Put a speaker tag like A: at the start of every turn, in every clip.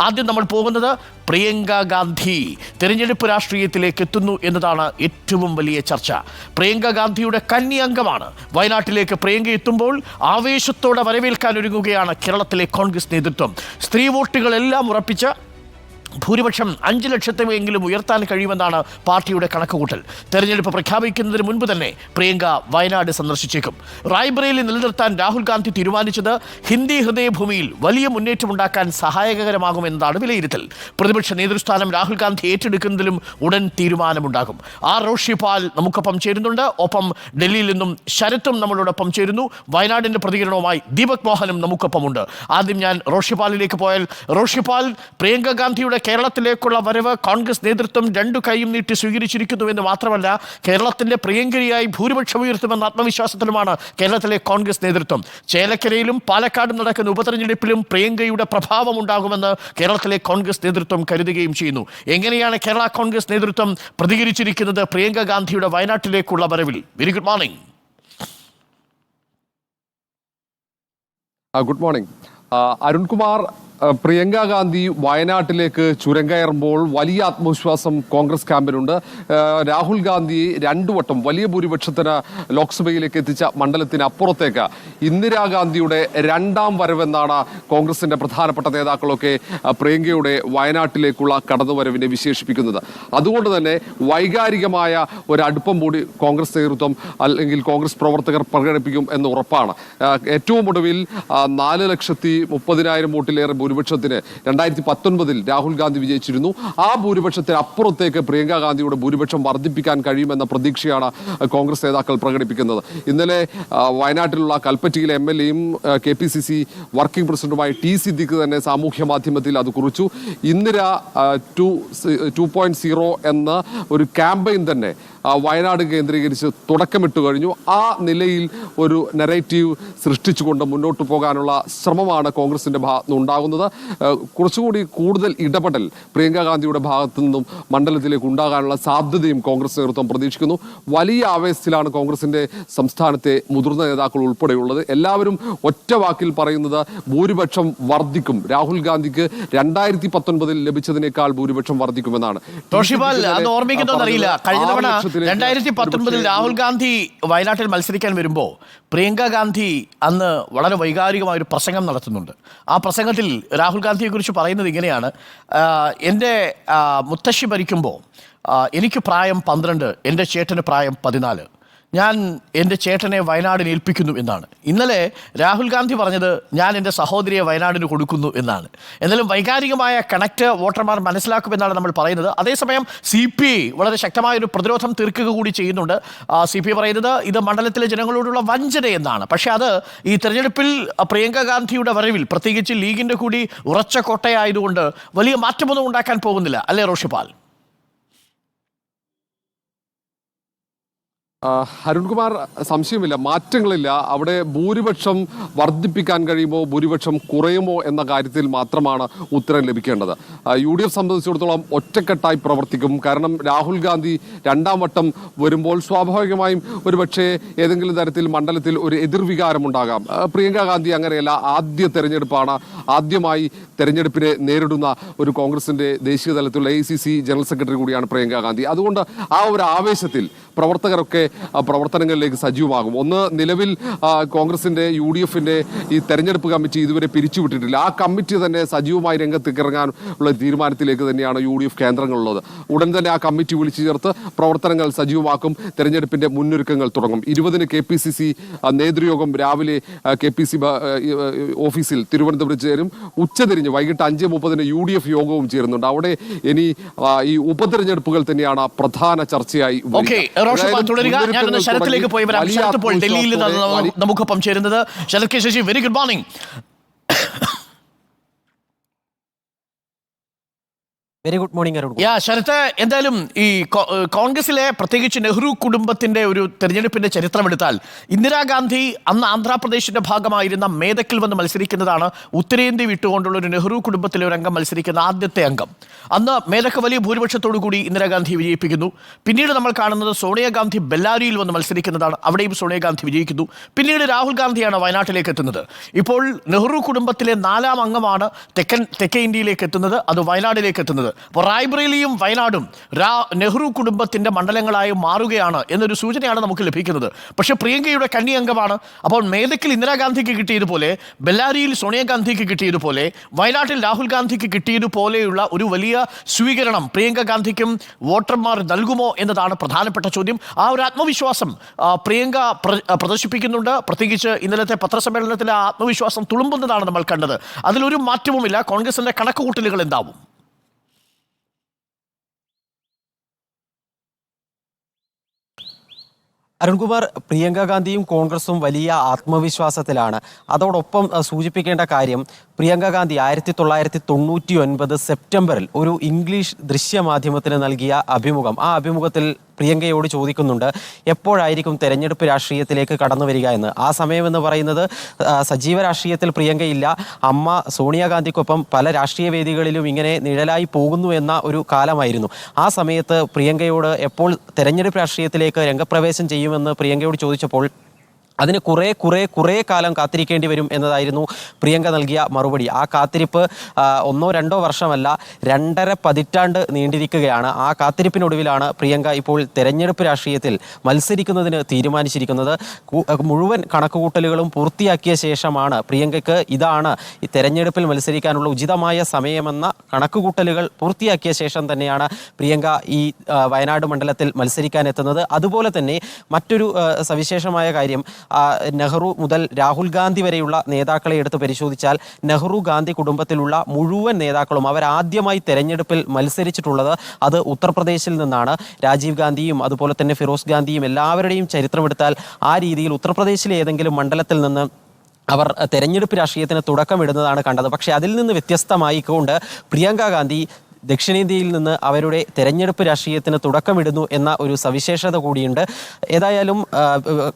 A: ആദ്യം നമ്മൾ പോകുന്നത് പ്രിയങ്ക ഗാന്ധി തെരഞ്ഞെടുപ്പ് രാഷ്ട്രീയത്തിലേക്ക് എത്തുന്നു എന്നതാണ് ഏറ്റവും വലിയ ചർച്ച. പ്രിയങ്ക ഗാന്ധിയുടെ കന്നി അംഗമാണ് വയനാട്ടിലേക്ക് പ്രിയങ്ക എത്തുമ്പോൾ ആവേശത്തോടെ വരവേൽക്കാൻ ഒരുങ്ങുകയാണ് കേരളത്തിലെ കോൺഗ്രസ് നേതൃത്വം. സ്ത്രീ വോട്ടുകളെല്ലാം ഉറപ്പിച്ച ഭൂരിപക്ഷം അഞ്ച് ലക്ഷത്തെങ്കിലും ഉയർത്താൻ കഴിയുമെന്നാണ് പാർട്ടിയുടെ കണക്കുകൂട്ടൽ. തെരഞ്ഞെടുപ്പ് പ്രഖ്യാപിക്കുന്നതിന് മുൻപ് തന്നെ പ്രിയങ്ക വയനാട് സന്ദർശിച്ചേക്കും. റായ്ബ്രയിൽ നിലനിർത്താൻ രാഹുൽ ഗാന്ധി തീരുമാനിച്ചത് ഹിന്ദി ഹൃദയഭൂമിയിൽ വലിയ മുന്നേറ്റമുണ്ടാക്കാൻ സഹായകരമാകുമെന്നതാണ് വിലയിരുത്തൽ. പ്രതിപക്ഷ നേതൃസ്ഥാനം രാഹുൽ ഗാന്ധി ഏറ്റെടുക്കുന്നതിലും ഉടൻ തീരുമാനമുണ്ടാകും. ആർ റോഷിപാൽ നമുക്കൊപ്പം ചേരുന്നുണ്ട്. ഒപ്പം ഡൽഹിയിൽ നിന്നും ശരത്തും നമ്മളോടൊപ്പം ചേരുന്നു. വയനാടിന്റെ പ്രതികരണവുമായി ദീപക് മോഹനും നമുക്കൊപ്പമുണ്ട്. ആദ്യം ഞാൻ റോഷിപാലിലേക്ക് പോയാൽ റോഷിപാൽ പ്രിയങ്ക ഗാന്ധിയുടെ കേരളത്തിലേക്കുള്ള വരവ് കോൺഗ്രസ് നേതൃത്വം രണ്ടു കൈയും നീട്ടി സ്വീകരിച്ചിരിക്കുന്നു എന്ന് മാത്രമല്ല കേരളത്തിന്റെ പ്രിയങ്കരിയായി ഭൂരിപക്ഷം ഉയർത്തുമെന്ന ആത്മവിശ്വാസത്തിലുമാണ് കേരളത്തിലെ കോൺഗ്രസ് നേതൃത്വം. ചേലക്കരയിലും പാലക്കാടും നടക്കുന്ന ഉപതെരഞ്ഞെടുപ്പിലും പ്രിയങ്കയുടെ പ്രഭാവം ഉണ്ടാകുമെന്ന് കേരളത്തിലെ കോൺഗ്രസ് നേതൃത്വം കരുതുകയും ചെയ്യുന്നു. എങ്ങനെയാണ് കേരള കോൺഗ്രസ് നേതൃത്വം പ്രതികരിച്ചിരിക്കുന്നത് പ്രിയങ്ക ഗാന്ധിയുടെ വയനാട്ടിലേക്കുള്ള വരവിൽ? Very good morning
B: good morning Arunkumar Priyanka Gandhi വയനാട്ടിലേക്ക് ചുരം കയറുമ്പോൾ വലിയ ആത്മവിശ്വാസം കോൺഗ്രസ് ക്യാമ്പിലുണ്ട് രാഹുൽ ഗാന്ധി രണ്ടു വട്ടം വലിയ ഭൂരിപക്ഷത്തിന് ലോക്സഭയിലേക്ക് എത്തിച്ച മണ്ഡലത്തിന് അപ്പുറത്തേക്ക് ഇന്ദിരാഗാന്ധിയുടെ രണ്ടാം വരവെന്നാണ് കോൺഗ്രസിന്റെ പ്രധാനപ്പെട്ട നേതാക്കളൊക്കെ പ്രിയങ്കയുടെ വയനാട്ടിലേക്കുള്ള കടന്നുവരവിനെ വിശേഷിപ്പിക്കുന്നത്. അതുകൊണ്ട് തന്നെ വൈകാരികമായ ഒരടുപ്പം കൂടി കോൺഗ്രസ് നേതൃത്വം അല്ലെങ്കിൽ കോൺഗ്രസ് പ്രവർത്തകർ പ്രകടിപ്പിക്കും എന്ന് ഉറപ്പാണ്. ഏറ്റവും ഒടുവിൽ നാല് ലക്ഷത്തി മുപ്പതിനായിരം വോട്ടിലേറെ ഭൂരിപക്ഷത്തിന് രണ്ടായിരത്തി പത്തൊൻപതിൽ രാഹുൽ ഗാന്ധി വിജയിച്ചിരുന്നു. ആ ഭൂരിപക്ഷത്തിന് അപ്പുറത്തേക്ക് പ്രിയങ്ക ഗാന്ധിയുടെ ഭൂരിപക്ഷം വർദ്ധിപ്പിക്കാൻ കഴിയുമെന്ന പ്രതീക്ഷയാണ് കോൺഗ്രസ് നേതാക്കൾ പ്രകടിപ്പിക്കുന്നത്. ഇന്നലെ വയനാട്ടിലുള്ള കൽപ്പറ്റയിലെ എം എൽ എയും K P C C working പ്രസിഡന്റുമായ ടി സിദ്ദിഖ് തന്നെ സാമൂഹ്യ മാധ്യമത്തിൽ അത് കുറിച്ചു. Indira two two point zero എന്ന ഒരു ക്യാമ്പയിൻ തന്നെ വയനാട് കേന്ദ്രീകരിച്ച് തുടക്കമിട്ട് കഴിഞ്ഞു. ആ നിലയിൽ ഒരു നെറേറ്റീവ് സൃഷ്ടിച്ചുകൊണ്ട് മുന്നോട്ട് പോകാനുള്ള ശ്രമമാണ് കോൺഗ്രസിന്റെ ഭാഗത്തുനിന്ന് ഉണ്ടാകുന്നത്. കുറച്ചുകൂടി കൂടുതൽ ഇടപെടൽ പ്രിയങ്ക ഗാന്ധിയുടെ ഭാഗത്തു നിന്നും മണ്ഡലത്തിലേക്ക് ഉണ്ടാകാനുള്ള സാധ്യതയും കോൺഗ്രസ് നേതൃത്വം പ്രതീക്ഷിക്കുന്നു. വലിയ ആവേശത്തിലാണ് കോൺഗ്രസിന്റെ സംസ്ഥാനത്തെ മുതിർന്ന നേതാക്കൾ ഉൾപ്പെടെയുള്ളത്. എല്ലാവരും ഒറ്റ വാക്കിൽ പറയുന്നത് ഭൂരിപക്ഷം വർദ്ധിക്കും. രാഹുൽ ഗാന്ധിക്ക് രണ്ടായിരത്തി പത്തൊൻപതിൽ ലഭിച്ചതിനേക്കാൾ ഭൂരിപക്ഷം വർദ്ധിക്കുമെന്നാണ്.
A: അറിയില്ല. കഴിഞ്ഞ തവണ രണ്ടായിരത്തി പത്തൊൻപതിൽ രാഹുൽ ഗാന്ധി വയനാട്ടിൽ മത്സരിക്കാൻ വരുമ്പോൾ പ്രിയങ്ക ഗാന്ധി അന്ന് വളരെ വൈകാരികമായ ഒരു പ്രസംഗം നടത്തുന്നുണ്ട്. ആ പ്രസംഗത്തിൽ രാഹുൽ ഗാന്ധിയെ കുറിച്ച് പറയുന്നത് ഇങ്ങനെയാണ്. എന്റെ മുത്തശ്ശി ഭരിക്കുമ്പോൾ എനിക്ക് പ്രായം പന്ത്രണ്ട് എന്റെ ചേട്ടന് പ്രായം പതിനാല്. ഞാൻ എന്റെ ചേട്ടനെ വയനാടിന് ഏൽപ്പിക്കുന്നു എന്നാണ്. ഇന്നലെ രാഹുൽ ഗാന്ധി പറഞ്ഞത് ഞാൻ എന്റെ സഹോദരിയെ വയനാടിന് കൊടുക്കുന്നു എന്നാണ്. എന്നാലും വൈകാരികമായ കണക്ട് വോട്ടർമാർ മനസ്സിലാക്കുമെന്നാണ് നമ്മൾ പറയുന്നത്. അതേസമയം സി പി ഐ വളരെ ശക്തമായ ഒരു പ്രതിരോധം തീർക്കുക കൂടി ചെയ്യുന്നുണ്ട്. സി പി ഐ പറയുന്നത് ഇത് മണ്ഡലത്തിലെ ജനങ്ങളോടുള്ള വഞ്ചന എന്നാണ്. പക്ഷേ അത് ഈ തെരഞ്ഞെടുപ്പിൽ പ്രിയങ്ക ഗാന്ധിയുടെ വരവിൽ പ്രത്യേകിച്ച് ലീഗിന്റെ കൂടി ഉറച്ച കോട്ടയായതുകൊണ്ട് വലിയ മാറ്റമൊന്നും ഉണ്ടാക്കാൻ പോകുന്നില്ല. അല്ലേ റോഷിപാൽ
B: അരുൺകുമാർ സംശയമില്ല മാറ്റങ്ങളില്ല. അവിടെ ഭൂരിപക്ഷം വർദ്ധിപ്പിക്കാൻ കഴിയുമോ ഭൂരിപക്ഷം കുറയുമോ എന്ന കാര്യത്തിൽ മാത്രമാണ് ഉത്തരം ലഭിക്കേണ്ടത്. യു ഡി എഫ് സംബന്ധിച്ചിടത്തോളം ഒറ്റക്കെട്ടായി പ്രവർത്തിക്കും. കാരണം രാഹുൽ ഗാന്ധി രണ്ടാം വട്ടം വരുമ്പോൾ സ്വാഭാവികമായും ഒരുപക്ഷെ ഏതെങ്കിലും തരത്തിൽ മണ്ഡലത്തിൽ ഒരു എതിർവികാരം ഉണ്ടാകാം. പ്രിയങ്ക ഗാന്ധി അങ്ങനെയല്ല ആദ്യ തെരഞ്ഞെടുപ്പാണ്. ആദ്യമായി തെരഞ്ഞെടുപ്പിനെ നേരിടുന്ന ഒരു കോൺഗ്രസിന്റെ ദേശീയ തലത്തിലുള്ള എ ജനറൽ സെക്രട്ടറി കൂടിയാണ് പ്രിയങ്ക ഗാന്ധി. അതുകൊണ്ട് ആ ഒരു ആവേശത്തിൽ പ്രവർത്തകരൊക്കെ പ്രവർത്തനങ്ങളിലേക്ക് സജീവമാകും. ഒന്ന് നിലവിൽ കോൺഗ്രസിന്റെ യു ഡി എഫിന്റെ ഈ തെരഞ്ഞെടുപ്പ് കമ്മിറ്റി ഇതുവരെ പിരിച്ചുവിട്ടിട്ടില്ല. ആ കമ്മിറ്റി തന്നെ സജീവമായി രംഗത്തേക്ക് ഇറങ്ങാൻ ഉള്ള തീരുമാനത്തിലേക്ക് തന്നെയാണ് യു ഡി എഫ് കേന്ദ്രങ്ങളുള്ളത്. ഉടൻ തന്നെ ആ കമ്മിറ്റി വിളിച്ചു ചേർത്ത് പ്രവർത്തനങ്ങൾ സജീവമാക്കും തെരഞ്ഞെടുപ്പിന്റെ മുന്നൊരുക്കങ്ങൾ തുടങ്ങും. ഇരുപതിന് കെ പി സി സി നേതൃയോഗം രാവിലെ കെ പി സി ഓഫീസിൽ തിരുവനന്തപുരത്ത് ചേരും. ഉച്ചതിരിഞ്ഞ് വൈകിട്ട് അഞ്ച് മുപ്പതിന് യു ഡി എഫ് യോഗവും ചേരുന്നുണ്ട്. അവിടെ ഇനി ഈ ഉപതെരഞ്ഞെടുപ്പുകൾ തന്നെയാണ് പ്രധാന ചർച്ചയായി
A: റോഷൻ തുടരുക ഞാനൊന്ന് ശരത്തിലേക്ക് പോയി വരാം. ശരത്ത് ഇപ്പോൾ ഡൽഹിയിൽ നമുക്കൊപ്പം ചേരുന്നത്. Sarath K Sasi very good morning
C: very good morning Arun
A: yeah Sarath എന്തായാലും ഈ കോൺഗ്രസിലെ പ്രത്യേകിച്ച് നെഹ്റു കുടുംബത്തിന്റെ ഒരു തെരഞ്ഞെടുപ്പിന്റെ ചരിത്രം എടുത്താൽ ഇന്ദിരാഗാന്ധി അന്ന് ആന്ധ്രാപ്രദേശിന്റെ ഭാഗമായിരുന്ന മേതക്കിൽ വന്ന് മത്സരിക്കുന്നതാണ് ഉത്തരേന്ത്യ വിട്ടുകൊണ്ടുള്ള ഒരു നെഹ്റു കുടുംബത്തിലെ ഒരു അംഗം മത്സരിക്കുന്ന ആദ്യത്തെ അംഗം. അന്ന് മേതക്ക് വലിയ ഭൂരിപക്ഷത്തോടു കൂടി ഇന്ദിരാഗാന്ധി വിജയിപ്പിക്കുന്നു. പിന്നീട് നമ്മൾ കാണുന്നത് സോണിയാഗാന്ധി ബെല്ലാരിയിൽ വന്ന് മത്സരിക്കുന്നതാണ് അവിടെയും സോണിയാഗാന്ധി വിജയിക്കുന്നു. പിന്നീട് രാഹുൽ ഗാന്ധിയാണ് വയനാട്ടിലേക്ക് എത്തുന്നത്. ഇപ്പോൾ നെഹ്റു കുടുംബത്തിലെ നാലാം അംഗമാണ് തെക്കൻ തെക്കേ ഇന്ത്യയിലേക്ക് എത്തുന്നത് അത് വയനാട്ടിലേക്ക് എത്തുന്നത്. അപ്പോൾ റായ്ബ്രേലിയും വയനാടും രാ നെഹ്റു കുടുംബത്തിന്റെ മണ്ഡലങ്ങളായി മാറുകയാണ് എന്നൊരു സൂചനയാണ് നമുക്ക് ലഭിക്കുന്നത്. പക്ഷേ പ്രിയങ്കയുടെ കന്നി അംഗമാണ് അപ്പോൾ മേലക്കിൽ ഇന്ദിരാഗാന്ധിക്ക് കിട്ടിയതുപോലെ ബെല്ലാരിയിൽ സോണിയാഗാന്ധിക്ക് കിട്ടിയതുപോലെ വയനാട്ടിൽ രാഹുൽ ഗാന്ധിക്ക് കിട്ടിയതുപോലെയുള്ള ഒരു വലിയ സ്വീകരണം പ്രിയങ്ക ഗാന്ധിക്കും വോട്ടർമാർ നൽകുമോ എന്നതാണ് പ്രധാനപ്പെട്ട ചോദ്യം. ആ ഒരു ആത്മവിശ്വാസം പ്രിയങ്ക പ്രദർശിപ്പിക്കുന്നുണ്ട്. പ്രത്യേകിച്ച് ഇന്നലത്തെ പത്രസമ്മേളനത്തിൽ ആത്മവിശ്വാസം തുളുമ്പുന്നതാണ് നമ്മൾ കണ്ടത്. അതിലൊരു മാറ്റവുമില്ല. കോൺഗ്രസിന്റെ കണക്കുകൂട്ടലുകൾ എന്താവും?
C: അരുൺകുമാർ പ്രിയങ്ക ഗാന്ധിയും കോൺഗ്രസും വലിയ ആത്മവിശ്വാസത്തിലാണ്. അതോടൊപ്പം സൂചിപ്പിക്കേണ്ട കാര്യം പ്രിയങ്ക ഗാന്ധി ആയിരത്തി തൊള്ളായിരത്തി തൊണ്ണൂറ്റി ഒൻപത് സെപ്റ്റംബറിൽ ഒരു ഇംഗ്ലീഷ് ദൃശ്യമാധ്യമത്തിന് നൽകിയ അഭിമുഖം. ആ അഭിമുഖത്തിൽ പ്രിയങ്കയോട് ചോദിക്കുന്നുണ്ട് എപ്പോഴായിരിക്കും തെരഞ്ഞെടുപ്പ് രാഷ്ട്രീയത്തിലേക്ക് കടന്നു വരിക എന്ന്? ആ സമയമെന്ന് പറയുന്നത് സജീവ രാഷ്ട്രീയത്തിൽ പ്രിയങ്കയില്ല. അമ്മ സോണിയാഗാന്ധിക്കൊപ്പം പല രാഷ്ട്രീയ വേദികളിലും ഇങ്ങനെ നിഴലായി പോകുന്നു എന്ന ഒരു കാലമായിരുന്നു. ആ സമയത്ത് പ്രിയങ്കയോട് എപ്പോൾ തെരഞ്ഞെടുപ്പ് രാഷ്ട്രീയത്തിലേക്ക് രംഗപ്രവേശം ചെയ്യുമെന്ന് പ്രിയങ്കയോട് ചോദിച്ചപ്പോൾ അതിന് കുറേ കുറേ കുറേ കാലം കാത്തിരിക്കേണ്ടി വരും എന്നതായിരുന്നു പ്രിയങ്ക നൽകിയ മറുപടി. ആ കാത്തിരിപ്പ് ഒന്നോ രണ്ടോ വർഷമല്ല രണ്ടര പതിറ്റാണ്ട് നീണ്ടിരിക്കുകയാണ്. ആ കാത്തിരിപ്പിനൊടുവിലാണ് പ്രിയങ്ക ഇപ്പോൾ തെരഞ്ഞെടുപ്പ് രാഷ്ട്രീയത്തിൽ മത്സരിക്കുന്നതിന് തീരുമാനിച്ചിരിക്കുന്നത്. മുഴുവൻ കണക്കുകൂട്ടലുകളും പൂർത്തിയാക്കിയ ശേഷമാണ് പ്രിയങ്കയ്ക്ക് ഇതാണ് ഈ തെരഞ്ഞെടുപ്പിൽ മത്സരിക്കാനുള്ള ഉചിതമായ സമയമെന്ന കണക്കുകൂട്ടലുകൾ പൂർത്തിയാക്കിയ ശേഷം തന്നെയാണ് പ്രിയങ്ക ഈ വയനാട് മണ്ഡലത്തിൽ മത്സരിക്കാൻ എത്തുന്നത്. അതുപോലെ തന്നെ മറ്റൊരു സവിശേഷമായ കാര്യം നെഹ്റു മുതൽ രാഹുൽ ഗാന്ധി വരെയുള്ള നേതാക്കളെ എടുത്ത് പരിശോധിച്ചാൽ നെഹ്റു ഗാന്ധി കുടുംബത്തിലുള്ള മുഴുവൻ നേതാക്കളും അവരാദ്യമായി തെരഞ്ഞെടുപ്പിൽ മത്സരിച്ചിട്ടുള്ളത് അത് ഉത്തർപ്രദേശിൽ നിന്നാണ്. രാജീവ് ഗാന്ധിയും അതുപോലെ തന്നെ ഫിറോസ് ഗാന്ധിയും എല്ലാവരുടെയും ചരിത്രമെടുത്താൽ ആ രീതിയിൽ ഉത്തർപ്രദേശിലെ ഏതെങ്കിലും മണ്ഡലത്തിൽ നിന്ന് അവർ തെരഞ്ഞെടുപ്പ് രാഷ്ട്രീയത്തിന് തുടക്കമിടുന്നതാണ് കണ്ടത്. പക്ഷേ അതിൽ നിന്ന് വ്യത്യസ്തമായിക്കൊണ്ട് പ്രിയങ്ക ഗാന്ധി ദക്ഷിണേന്ത്യയിൽ നിന്ന് അവരുടെ തെരഞ്ഞെടുപ്പ് രാഷ്ട്രീയത്തിന് തുടക്കമിടുന്നു എന്ന ഒരു സവിശേഷത കൂടിയുണ്ട്. ഏതായാലും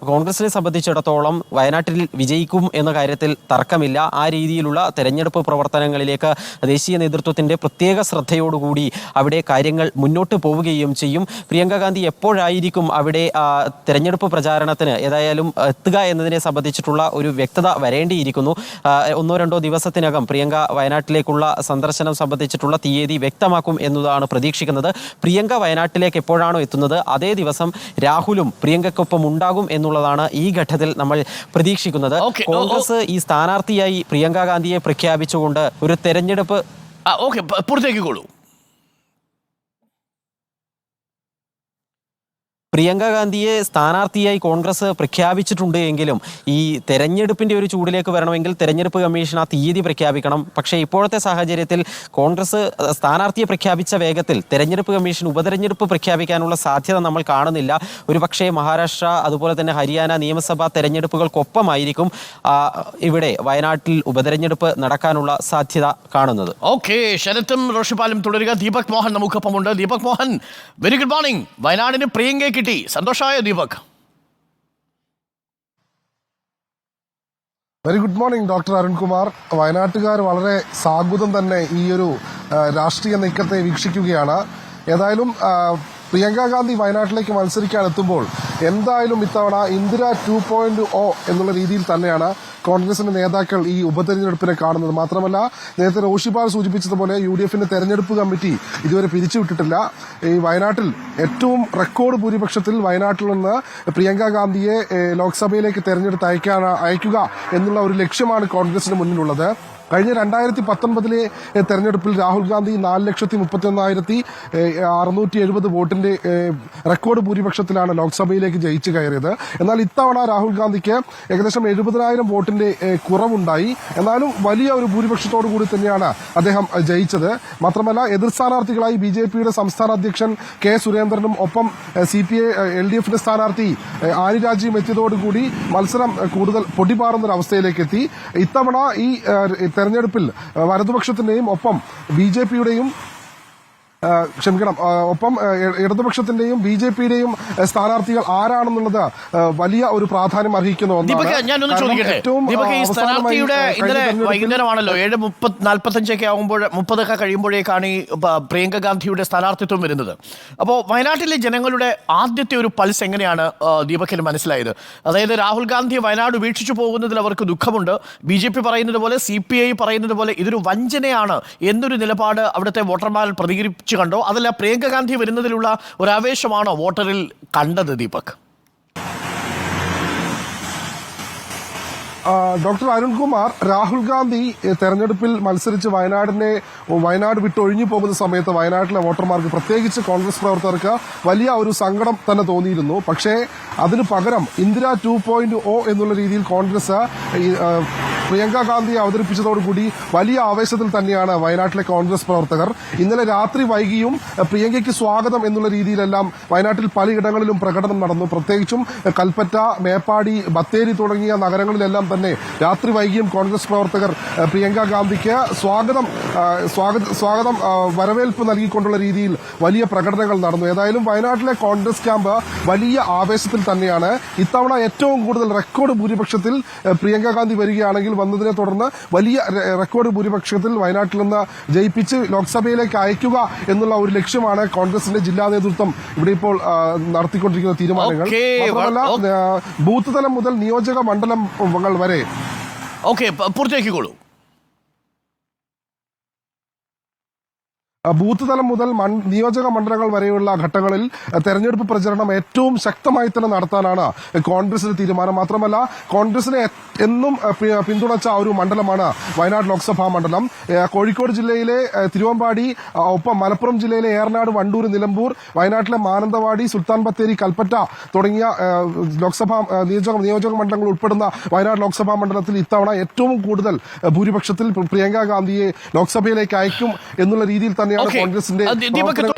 C: കോൺഗ്രസിനെ സംബന്ധിച്ചിടത്തോളം വയനാട്ടിൽ വിജയിക്കും എന്ന കാര്യത്തിൽ തർക്കമില്ല. ആ രീതിയിലുള്ള തെരഞ്ഞെടുപ്പ് പ്രവർത്തനങ്ങളിലേക്ക് ദേശീയ നേതൃത്വത്തിന്റെ പ്രത്യേക ശ്രദ്ധയോടുകൂടി അവിടെ കാര്യങ്ങൾ മുന്നോട്ട് പോവുകയും ചെയ്യും. പ്രിയങ്ക ഗാന്ധി എപ്പോഴായിരിക്കും അവിടെ തെരഞ്ഞെടുപ്പ് പ്രചാരണത്തിന് ഏതായാലും എത്തുക എന്നതിനെ സംബന്ധിച്ചിട്ടുള്ള ഒരു വ്യക്തത വരേണ്ടിയിരിക്കുന്നു. ഒന്നോ രണ്ടോ ദിവസത്തിനകം പ്രിയങ്ക വയനാട്ടിലേക്കുള്ള സന്ദർശനം സംബന്ധിച്ചിട്ടുള്ള തീയതി വ്യക്തമാക്കും എന്നതാണ് പ്രതീക്ഷിക്കുന്നത് പ്രിയങ്ക വയനാട്ടിലേക്ക് എപ്പോഴാണോ എത്തുന്നത് അതേ ദിവസം രാഹുലും പ്രിയങ്കയ്ക്കൊപ്പം ഉണ്ടാകും എന്നുള്ളതാണ് ഈ ഘട്ടത്തിൽ നമ്മൾ പ്രതീക്ഷിക്കുന്നത്.
A: ഓ, ഓ.
C: കോൺഗ്രസ് ഈ സ്ഥാനാർത്ഥിയായി പ്രിയങ്ക ഗാന്ധിയെ പ്രഖ്യാപിച്ചുകൊണ്ട് ഒരു തെരഞ്ഞെടുപ്പ്
A: ഓക്കെ പുറത്തേക്ക് പൂർത്തിയാക്കിക്കോളൂ
C: പ്രിയങ്ക ഗാന്ധിയെ സ്ഥാനാർത്ഥിയായി കോൺഗ്രസ് പ്രഖ്യാപിച്ചിട്ടുണ്ട് എങ്കിലും ഈ തെരഞ്ഞെടുപ്പിന്റെ ഒരു ചൂടിലേക്ക് വരണമെങ്കിൽ തെരഞ്ഞെടുപ്പ് കമ്മീഷൻ ആ തീയതി പ്രഖ്യാപിക്കണം. പക്ഷേ ഇപ്പോഴത്തെ സാഹചര്യത്തിൽ കോൺഗ്രസ് സ്ഥാനാർത്ഥിയെ പ്രഖ്യാപിച്ച വേഗത്തിൽ തെരഞ്ഞെടുപ്പ് കമ്മീഷൻ ഉപതെരഞ്ഞെടുപ്പ് പ്രഖ്യാപിക്കാനുള്ള സാധ്യത നമ്മൾ കാണുന്നില്ല. ഒരു പക്ഷേ മഹാരാഷ്ട്ര അതുപോലെ തന്നെ ഹരിയാന നിയമസഭാ തെരഞ്ഞെടുപ്പുകൾക്കൊപ്പമായിരിക്കും ഇവിടെ വയനാട്ടിൽ ഉപതെരഞ്ഞെടുപ്പ് നടക്കാനുള്ള സാധ്യത കാണുന്നത്.
A: ഓക്കെ ശരത്തും റോഷിപ്പാലും തുടരുക. Deepak Mohan നമുക്കൊപ്പമുണ്ട്. Deepak Mohan very good morning വയനാടിന് പ്രിയങ്കയെ കിട്ടി. സന്തോഷമായ Deepak
D: very good morning doctor Arunkumar. വയനാട്ടുകാർ വളരെ സാഗുതം തന്നെ ഈ ഒരു രാഷ്ട്രീയ നീക്കത്തെ വീക്ഷിക്കുകയാണ്. ഏതായാലും പ്രിയങ്കാഗാന്ധി പ്രിയങ്ക ഗാന്ധി വയനാട്ടിലേക്ക് മത്സരിക്കാൻ എത്തുമ്പോൾ എന്തായാലും ഇത്തവണ ഇന്ദിര ടു പോയിന്റ് ഒ എന്നുള്ള രീതിയിൽ തന്നെയാണ് കോൺഗ്രസിന്റെ നേതാക്കൾ ഈ ഉപതെരഞ്ഞെടുപ്പിനെ കാണുന്നത്. മാത്രമല്ല നേരത്തെ റോഷിപാൽ സൂചിപ്പിച്ചതുപോലെ യു ഡി എഫിന്റെ തെരഞ്ഞെടുപ്പ് കമ്മിറ്റി ഇതുവരെ പിരിച്ചുവിട്ടിട്ടില്ല. ഈ വയനാട്ടിൽ ഏറ്റവും റെക്കോർഡ് ഭൂരിപക്ഷത്തിൽ വയനാട്ടിൽ നിന്ന് പ്രിയങ്ക ഗാന്ധിയെ ലോക്സഭയിലേക്ക് തെരഞ്ഞെടുത്ത് അയക്കാൻ അയക്കുക എന്നുള്ള ഒരു ലക്ഷ്യമാണ് കോൺഗ്രസിന് മുന്നിലുള്ളത്. കഴിഞ്ഞ രണ്ടായിരത്തി പത്തൊൻപതിലെ തെരഞ്ഞെടുപ്പിൽ രാഹുൽ ഗാന്ധി നാല് ലക്ഷത്തി മുപ്പത്തി ഒന്നായിരത്തി അറുന്നൂറ്റി എഴുപത് വോട്ടിന്റെ റെക്കോർഡ് ഭൂരിപക്ഷത്തിലാണ് ലോക്സഭയിലേക്ക് ജയിച്ചു കയറിയത്. എന്നാൽ ഇത്തവണ രാഹുൽ ഗാന്ധിക്ക് ഏകദേശം എഴുപതിനായിരം വോട്ടിന്റെ കുറവുണ്ടായി. എന്നാലും വലിയ ഒരു ഭൂരിപക്ഷത്തോടു കൂടി തന്നെയാണ് അദ്ദേഹം ജയിച്ചത്. മാത്രമല്ല എതിർ സ്ഥാനാർത്ഥികളായി ബി ജെ പിയുടെ സംസ്ഥാന അധ്യക്ഷൻ കെ സുരേന്ദ്രനും ഒപ്പം C P I L D എഫിന്റെ സ്ഥാനാർത്ഥി ഏഹ്, ആനി രാജയും എത്തിയതോടുകൂടി മത്സരം കൂടുതൽ പൊടിപാറുന്ന അവസ്ഥയിലേക്ക് എത്തി ഇത്തവണ ഈ തെരഞ്ഞെടുപ്പിൽ വലതുപക്ഷത്തിന്റെയും ഒപ്പം ബി ജെ പിയുടെയും ക്ഷമിക്കണം. ഒപ്പം ഇടതുപക്ഷത്തിന്റെയും ബി ജെ പിയുടെയും സ്ഥാനാർത്ഥികൾ ആരാണെന്നുള്ളത് വലിയ ഒരു പ്രാധാന്യം അർഹിക്കുന്ന ഒന്നാണ്. ഏറ്റവും,
A: വൈകുന്നേരമാണല്ലോ ഏഴ് മുപ്പത് നാൽപ്പത്തഞ്ചൊക്കെ ആകുമ്പോൾ മുപ്പതൊക്കെ കഴിയുമ്പോഴേക്കാണ് ഈ പ്രിയങ്ക ഗാന്ധിയുടെ സ്ഥാനാർത്ഥിത്വം വരുന്നത്. അപ്പോൾ വയനാട്ടിലെ ജനങ്ങളുടെ ആദ്യത്തെ ഒരു പൾസ് എങ്ങനെയാണ് ദീപക്കിന് മനസ്സിലായത്? അതായത് രാഹുൽ ഗാന്ധി വയനാട് ഉപേക്ഷിച്ചു പോകുന്നതിൽ അവർക്ക് ദുഃഖമുണ്ട്. ബി ജെ പി പറയുന്നത് പോലെ സി പി ഐ പറയുന്നത് പോലെ ഇതൊരു വഞ്ചനയാണ് എന്നൊരു നിലപാട് അവിടുത്തെ വോട്ടർമാർ പ്രതികരിച്ചു കണ്ടോ? അതല്ല പ്രിയങ്ക ഗാന്ധി വരുന്നതിലുള്ള ഒരു ആവേശമാണോ വോട്ടറിൽ കണ്ടത് ദീപക്?
D: ഡോക്ടർ അരുൺകുമാർ രാഹുൽ ഗാന്ധി തെരഞ്ഞെടുപ്പിൽ മത്സരിച്ച് വയനാടിനെ വയനാട് വിട്ടൊഴിഞ്ഞു പോകുന്ന സമയത്ത് വയനാട്ടിലെ വോട്ടർമാർക്ക് പ്രത്യേകിച്ച് കോൺഗ്രസ് പ്രവർത്തകർക്ക് വലിയ ഒരു സങ്കടം തന്നെ തോന്നിയിരുന്നു. പക്ഷേ അതിന് പകരം ഇന്ദിര ടു എന്നുള്ള രീതിയിൽ കോൺഗ്രസ് പ്രിയങ്ക ഗാന്ധിയെ അവതരിപ്പിച്ചതോടുകൂടി വലിയ ആവേശത്തിൽ തന്നെയാണ് വയനാട്ടിലെ കോൺഗ്രസ് പ്രവർത്തകർ. ഇന്നലെ രാത്രി വൈകിയും പ്രിയങ്കയ്ക്ക് സ്വാഗതം എന്നുള്ള രീതിയിലെല്ലാം വയനാട്ടിൽ പലയിടങ്ങളിലും പ്രകടനം നടന്നു. പ്രത്യേകിച്ചും കൽപ്പറ്റ മേപ്പാടി ബത്തേരി തുടങ്ങിയ നഗരങ്ങളിലെല്ലാം തന്നെ രാത്രി വൈകിയും കോൺഗ്രസ് പ്രവർത്തകർ പ്രിയങ്ക ഗാന്ധിക്ക് സ്വാഗതം സ്വാഗതം വരവേൽപ്പ് നൽകിക്കൊണ്ടുള്ള രീതിയിൽ വലിയ പ്രകടനങ്ങൾ നടന്നു. ഏതായാലും വയനാട്ടിലെ കോൺഗ്രസ് ക്യാമ്പ് വലിയ ആവേശത്തിൽ തന്നെയാണ്. ഇത്തവണ ഏറ്റവും കൂടുതൽ റെക്കോർഡ് ഭൂരിപക്ഷത്തിൽ പ്രിയങ്ക ഗാന്ധി വരികയാണെങ്കിൽ വന്നതിനെ തുടർന്ന് വലിയ റെക്കോർഡ് ഭൂരിപക്ഷത്തിൽ വയനാട്ടിൽ നിന്ന് ജയിപ്പിച്ച് ലോക്സഭയിലേക്ക് അയക്കുക എന്നുള്ള ഒരു ലക്ഷ്യമാണ് കോൺഗ്രസിന്റെ ജില്ലാ നേതൃത്വം ഇവിടെ ഇപ്പോൾ നടത്തിക്കൊണ്ടിരിക്കുന്ന തീരുമാനങ്ങൾ. മാത്രമല്ല ബൂത്ത് തലം മുതൽ നിയോജക മണ്ഡലം വരെ
A: ഓക്കെ പൂർത്തിയാക്കിക്കോളൂ.
D: ബൂത്ത് തലം മുതൽ നിയോജക മണ്ഡലങ്ങൾ വരെയുള്ള ഘട്ടങ്ങളിൽ തെരഞ്ഞെടുപ്പ് പ്രചരണം ഏറ്റവും ശക്തമായി തന്നെ നടത്താനാണ് കോൺഗ്രസിന്റെ തീരുമാനം. മാത്രമല്ല കോൺഗ്രസിനെ എന്നും പിന്തുണച്ച ഒരു മണ്ഡലമാണ് വയനാട് ലോക്സഭാ മണ്ഡലം. കോഴിക്കോട് ജില്ലയിലെ തിരുവമ്പാടി ഒപ്പം മലപ്പുറം ജില്ലയിലെ ഏറനാട് വണ്ടൂർ നിലമ്പൂർ വയനാട്ടിലെ മാനന്തവാടി സുൽത്താൻ ബത്തേരി കൽപ്പറ്റ തുടങ്ങിയ ലോക്സഭാ നിയോജക നിയോജക മണ്ഡലങ്ങൾ ഉൾപ്പെടുന്ന വയനാട് ലോക്സഭാ മണ്ഡലത്തിൽ ഇത്തവണ ഏറ്റവും കൂടുതൽ ഭൂരിപക്ഷത്തിൽ പ്രിയങ്ക ഗാന്ധിയെ ലോക്സഭയിലേക്ക് അയക്കും എന്നുള്ള രീതിയിൽ തന്നെയാണ്
A: ഓക്കെ
D: കോൺഗ്രസിന്റെ
A: ദീപക്
D: പ്രവർത്തനങ്ങൾ